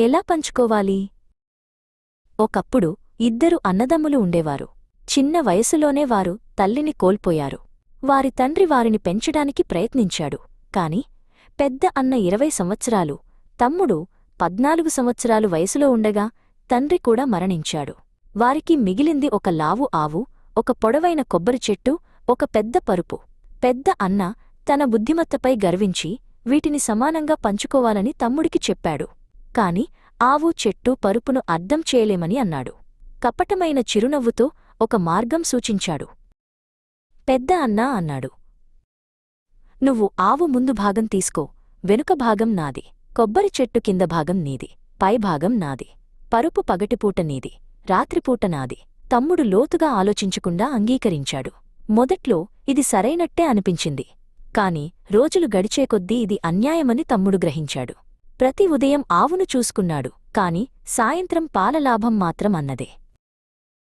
ఎలా పంచుకోవాలి? ఒకప్పుడు ఇద్దరు అన్నదమ్ములు ఉండేవారు. చిన్న వయసులోనే వారు తల్లిని కోల్పోయారు. వారి తండ్రి వారిని పెంచడానికి ప్రయత్నించాడు. కాని పెద్ద అన్న ఇరవై సంవత్సరాలు తమ్ముడు పద్నాలుగు సంవత్సరాలు వయసులో ఉండగా తండ్రి కూడా మరణించాడు. వారికి మిగిలింది ఒక లావు ఆవు ఒక పొడవైన కొబ్బరి చెట్టు ఒక పెద్ద పరుపు. పెద్ద అన్న తన బుద్ధిమత్తపై గర్వించి వీటిని సమానంగా పంచుకోవాలని తమ్ముడికి చెప్పాడు. కాని ఆవు చెట్టు పరుపును అర్థం చేయలేమని అన్నాడు. కపటమైన చిరునవ్వుతో ఒక మార్గం సూచించాడు. పెద్ద అన్నా అన్నాడు. నువ్వు ఆవు ముందు భాగం తీసుకో వెనుక భాగం నాది. కొబ్బరి చెట్టు కింద భాగం నీది పై భాగం నాది. పరుపు పగటిపూట నీది రాత్రిపూట నాది. తమ్ముడు లోతుగా ఆలోచించకుండా అంగీకరించాడు. మొదట్లో ఇది సరైనట్టే అనిపించింది. కాని రోజులు గడిచేకొద్దీ ఇది అన్యాయమని తమ్ముడు గ్రహించాడు. ప్రతి ఉదయం ఆవును చూసుకున్నాడు. కాని సాయంత్రం పాలలాభం మాత్రం అన్నదే.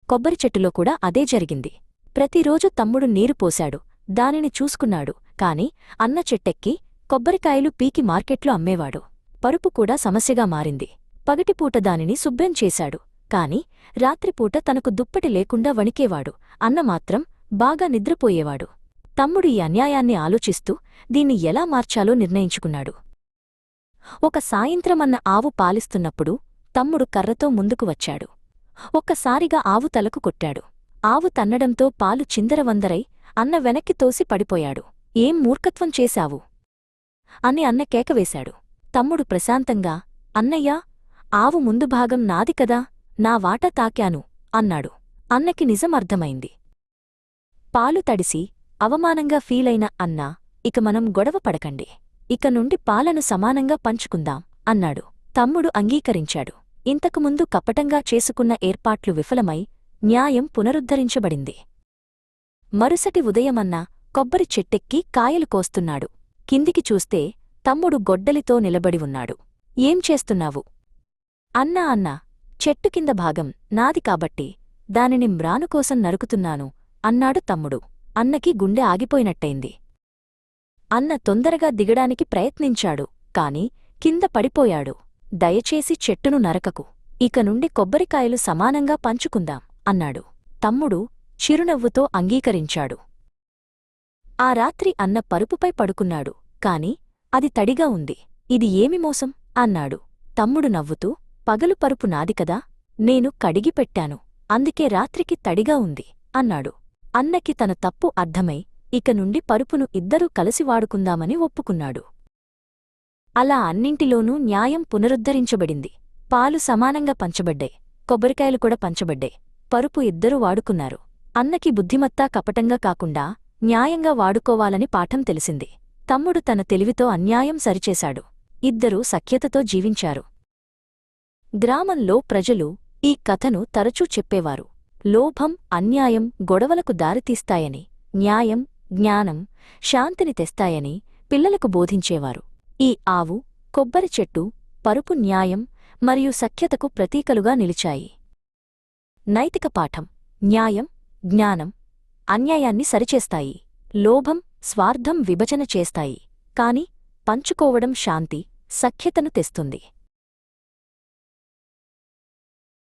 కొబ్బరి చెట్టులో కూడా అదే జరిగింది. ప్రతిరోజు తమ్ముడు నీరు పోశాడు. దానిని చూసుకున్నాడు. కాని అన్న చెట్టెక్కి కొబ్బరికాయలు పీకి మార్కెట్లో అమ్మేవాడు. పరుపు కూడా సమస్యగా మారింది. పగటిపూట దానిని శుభ్రం చేశాడు. కాని రాత్రిపూట తనకు దుప్పటి లేకుండా వణికేవాడు. అన్న మాత్రం బాగా నిద్రపోయేవాడు. తమ్ముడు ఈ అన్యాయాన్ని ఆలోచిస్తూ దీన్ని ఎలా మార్చాలో నిర్ణయించుకున్నాడు. ఒక సాయంత్రమన్న ఆవు పాలిస్తున్నప్పుడు తమ్ముడు కర్రతో ముందుకు వచ్చాడు. ఒక్కసారిగా ఆవు తలకు కొట్టాడు. ఆవు తన్నడంతో పాలు చిందరవందరై అన్న వెనక్కి తోసి పడిపోయాడు. ఏం మూర్ఖత్వం చేశావు అని అన్న కేకవేశాడు తమ్ముడు ప్రశాంతంగా అన్నయ్యా ఆవు ముందు భాగం నాది కదా నా వాట తాకాను అన్నాడు. అన్నకి నిజం అర్థమైంది. పాలు తడిసి అవమానంగా ఫీలైన అన్నా ఇక మనం గొడవ పడకండి. ఇక నుండి పాలను సమానంగా పంచుకుందాం అన్నాడు. తమ్ముడు అంగీకరించాడు. ఇంతకుముందు కపటంగా చేసుకున్న ఏర్పాట్లు విఫలమై న్యాయం పునరుద్ధరించబడింది. మరుసటి ఉదయమన్నా కొబ్బరి చెట్టెక్కి కాయలు కోస్తున్నాడు. కిందికి చూస్తే తమ్ముడు గొడ్డలితో నిలబడి ఉన్నాడు. ఏం చేస్తున్నావు? అన్నా అన్నా చెట్టు కింద భాగం నాది కాబట్టి దానిని మ్రానుకోసం నరుకుతున్నాను అన్నాడు తమ్ముడు. అన్నకి గుండె ఆగిపోయినట్టయింది. అన్న తొందరగా దిగడానికి ప్రయత్నించాడు కాని కింద పడిపోయాడు. దయచేసి చెట్టును నరకకు ఇక నుండి కొబ్బరికాయలు సమానంగా పంచుకుందాం అన్నాడు. తమ్ముడు చిరునవ్వుతో అంగీకరించాడు. ఆ రాత్రి అన్న పరుపుపై పడుకున్నాడు కాని అది తడిగా ఉంది. ఇది ఏమి మోసం? అన్నాడు. తమ్ముడు నవ్వుతూ పగలు పరుపు నాది కదా నేను కడిగిపెట్టాను అందుకే రాత్రికి తడిగా ఉంది అన్నాడు. అన్నకి తన తప్పు అర్థమై ఇక నుండి పరుపును ఇద్దరూ కలిసి వాడుకుందామని ఒప్పుకున్నాడు. అలా అన్నింటిలోనూ న్యాయం పునరుద్ధరించబడింది. పాలు సమానంగా పంచబడ్డాయి. కొబ్బరికాయలు కూడా పంచబడ్డాయి. పరుపు ఇద్దరూ వాడుకున్నారు. అన్నకి బుద్ధిమత్తా కపటంగా కాకుండా న్యాయంగా వాడుకోవాలని పాఠం తెలిసింది. తమ్ముడు తన తెలివితో అన్యాయం సరిచేశాడు. ఇద్దరూ సఖ్యతతో జీవించారు. గ్రామంలో ప్రజలు ఈ కథను తరచూ చెప్పేవారు. లోభం అన్యాయం గొడవలకు దారితీస్తాయని న్యాయం జ్ఞానం శాంతిని తెస్తాయని పిల్లలకు బోధించేవారు. ఈ ఆవు కొబ్బరి చెట్టు పరుపు న్యాయం మరియు సఖ్యతకు ప్రతీకలుగా నిలిచాయి. నైతిక పాఠం న్యాయం జ్ఞానం అన్యాయాన్ని సరిచేస్తాయి. లోభం స్వార్థం విభజన చేస్తాయి. కాని పంచుకోవడం శాంతి సఖ్యతను తెస్తుంది.